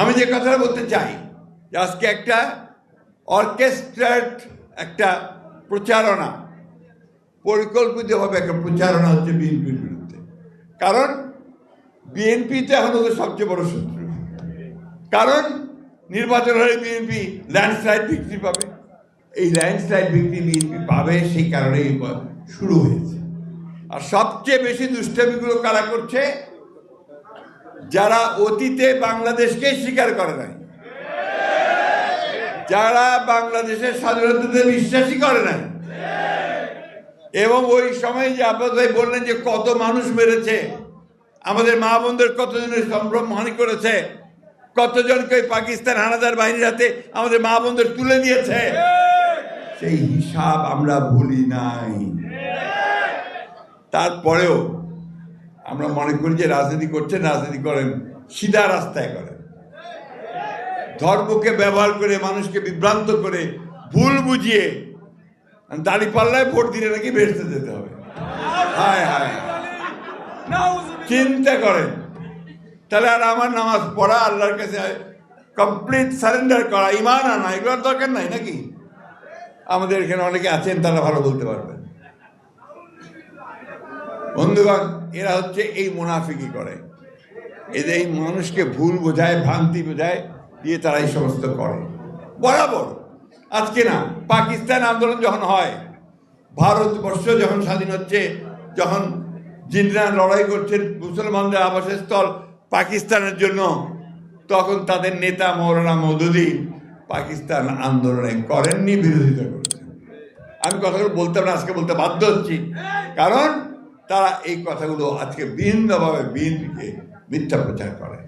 আমি যে কথাটা বলতে চাই, যে আজকে একটা অর্কেস্ট্রেট একটা প্রচারণা, পরিকল্পিতভাবে একটা প্রচারণা হচ্ছে বিএনপির বিরুদ্ধে। কারণ বিএনপি তো এখন ওদের সবচেয়ে বড় শত্রু। কারণ নির্বাচন হলে বিএনপি ল্যান্ডস্লাইড বিক্রি পাবে। এই ল্যান্ডস্লাইড বিক্রি বিএনপি পাবে, সেই কারণেই শুরু হয়েছে। আর সবচেয়ে বেশি দুষ্টামিগুলো কারা করছে? যারা অতীতে বাংলাদেশকে স্বীকার করে নাই, যারা বাংলাদেশের স্বাধীনতাতে বিশ্বাসই করে নাই, এবং ওই সময় যে ভাই বললেন যে কত মানুষ মেরেছে, আমাদের মা বোনদের কতজনের সম্ভ্রম হানি করেছে, কতজনকে পাকিস্তান হানাদার বাহিনীর হাতে আমাদের মা বোনদের তুলে দিয়েছে সেই হিসাব আমরা ভুলি নাই। তারপরেও আমরা মনে করি যে রাজনীতি করছেন, রাজনীতি করেন, সিধা রাস্তায় করেন। ধর্মকে ব্যবহার করে, মানুষকে বিভ্রান্ত করে, ভুল বুঝিয়ে দাড়ি পাল্লায় ভোট দিলে নাকি বেরতে যেতে হবে। হায় হায় চিন্তা করেন। তাহলে আর আমার নামাজ পড়া, আল্লাহর কাছে কমপ্লিট সারেন্ডার করা, ইমান আনা, এগুলোর দরকার নাই নাকি? আমাদের এখানে অনেকে আছেন, তারা ভালো বলতে পারবেন। বন্ধুগণ, এরা হচ্ছে এই মুনাফিকি করে। এদের এই মানুষকে ভুল বোঝায়, ভ্রান্তি বোঝায়, দিয়ে তারা এই সমস্ত করে। বরাবর। আজকে না, পাকিস্তান আন্দোলন যখন হয়, ভারতবর্ষ যখন স্বাধীন হচ্ছে, যখন জিনরা লড়াই করছেন মুসলমানদের আবাসস্থল পাকিস্তানের জন্য, তখন তাদের নেতা মৌলানা মৌদুদি পাকিস্তান আন্দোলনে করেননি, বিরোধিতা করেছেন। আমি কথাগুলো বলতে না, আজকে বলতে বাধ্য হচ্ছি। কারণ তারা এই কথাগুলো আজকে বিভিন্নভাবে বিএনপিকে মিথ্যা প্রচার করে।